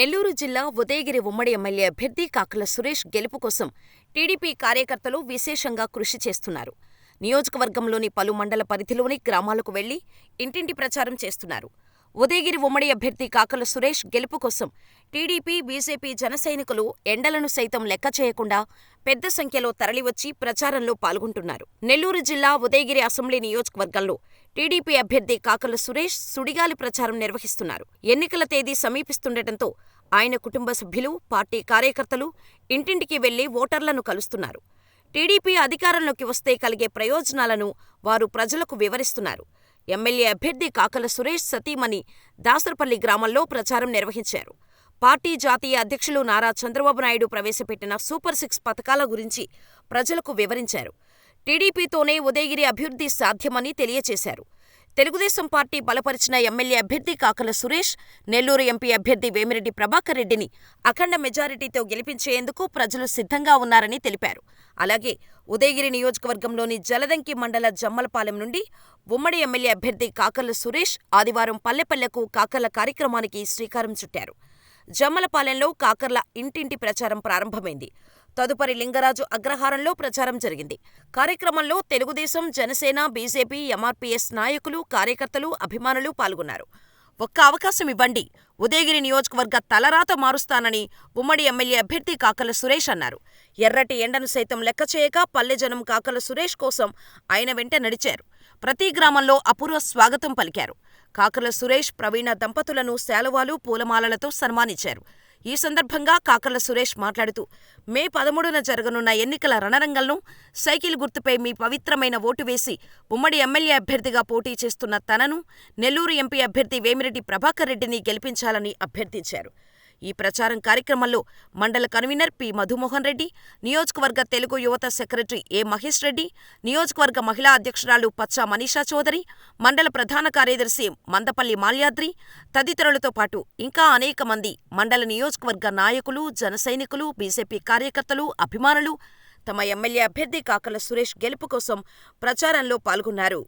నెల్లూరు జిల్లా ఉదయగిరి ఉమ్మడి ఎమ్మెల్యే అభ్యర్థి కాకల సురేష్ గెలుపు కోసం టీడీపీ కార్యకర్తలు విశేషంగా కృషి చేస్తున్నారు. నియోజకవర్గంలోని పలు మండల పరిధిలోని గ్రామాలకు వెళ్ళి ఇంటింటి ప్రచారం చేస్తున్నారు. ఉదయగిరి ఉమ్మడి అభ్యర్థి కాకల సురేష్ గెలుపు కోసం టీడీపీ, బీజేపీ జనసైనికులు ఎండలను సైతం లెక్క చేయకుండా పెద్ద సంఖ్యలో తరలివచ్చి ప్రచారంలో పాల్గొంటున్నారు. నెల్లూరు జిల్లా ఉదయగిరి అసెంబ్లీ నియోజకవర్గంలో టీడీపీ అభ్యర్థి కాకల సురేష్ సుడిగాలి ప్రచారం నిర్వహిస్తున్నారు. ఎన్నికల తేదీ సమీపిస్తుండటంతో ఆయన కుటుంబ సభ్యులు, పార్టీ కార్యకర్తలు ఇంటింటికి వెళ్ళి ఓటర్లను కలుస్తున్నారు. టీడీపీ అధికారంలోకి వస్తే కలిగే ప్రయోజనాలను వారు ప్రజలకు వివరిస్తున్నారు. ఎమ్మెల్యే అభ్యర్థి కాకల సురేష్ సతీమణి దాసరపల్లి గ్రామంలో ప్రచారం నిర్వహించారు. పార్టీ జాతీయ అధ్యక్షులు నారా చంద్రబాబు నాయుడు ప్రవేశపెట్టిన సూపర్ సిక్స్ పథకాల గురించి ప్రజలకు వివరించారు. టీడీపీతోనే ఉదయగిరి అభివృద్ధి సాధ్యమని తెలియచేశారు. తెలుగుదేశం పార్టీ బలపరిచిన ఎమ్మెల్యే అభ్యర్థి కాకల సురేష్, నెల్లూరు ఎంపీ అభ్యర్థి వేమిరెడ్డి ప్రభాకర్ రెడ్డిని అఖండ మెజారిటీతో గెలిపించేందుకు ప్రజలు సిద్ధంగా ఉన్నారని తెలిపారు. అలాగే ఉదయగిరి నియోజకవర్గంలోని జలదంకి మండల జమ్మలపాలెం నుండి ఉమ్మడి ఎమ్మెల్యే అభ్యర్థి కాకర్ల సురేష్ ఆదివారం పల్లెపల్లెకు కాకర్ల కార్యక్రమానికి శ్రీకారం చుట్టారు. జమ్మలపాలెంలో కాకర్ల ఇంటింటి ప్రచారం ప్రారంభమైంది. తదుపరి లింగరాజు అగ్రహారంలో ప్రచారం జరిగింది. కార్యక్రమంలో తెలుగుదేశం, జనసేన, బీజేపీ, ఎంఆర్పీఎస్ నాయకులు, కార్యకర్తలు, అభిమానులు పాల్గొన్నారు. ఒక్క అవకాశం ఇవ్వండి, ఉదయగిరి నియోజకవర్గ తలరాత మారుస్తానని ఉమ్మడి ఎమ్మెల్యే అభ్యర్థి కాకల సురేష్ అన్నారు. ఎర్రటి ఎండను సైతం లెక్కచేయక పల్లెజనం కాకల సురేష్ కోసం ఆయన వెంట నడిచారు. ప్రతి గ్రామంలో అపూర్వ స్వాగతం పలికారు. కాకల సురేష్, ప్రవీణ దంపతులను శాలువాలు, పూలమాలలతో సన్మానించారు. ఈ సందర్భంగా కాకర్ల సురేష్ మాట్లాడుతూ మే పదమూడున జరగనున్న ఎన్నికల రణరంగంలో సైకిల్ గుర్తుపై మీ పవిత్రమైన ఓటు వేసి ఉమ్మడి ఎమ్మెల్యే అభ్యర్థిగా పోటీ చేస్తున్న తనను, నెల్లూరు ఎంపీ అభ్యర్థి వేమిరెడ్డి ప్రభాకర్ రెడ్డిని గెలిపించాలని అభ్యర్థించారు. ఈ ప్రచారం కార్యక్రమంలో మండల కన్వీనర్ పి మధుమోహన్ రెడ్డి, నియోజకవర్గ తెలుగు యువత సెక్రటరీ ఎ మహేష్ రెడ్డి, నియోజకవర్గ మహిళా అధ్యక్షురాలు పచ్చా మనీషా చౌదరి, మండల ప్రధాన కార్యదర్శి మందపల్లి మాల్యాద్రి తదితరులతో పాటు ఇంకా అనేక మంది మండల నియోజకవర్గ నాయకులు, జనసైనికులు, బీజేపీ కార్యకర్తలు, అభిమానులు తమ ఎమ్మెల్యే అభ్యర్థి కాకల సురేష్ గెలుపు కోసం ప్రచారంలో పాల్గొన్నారు.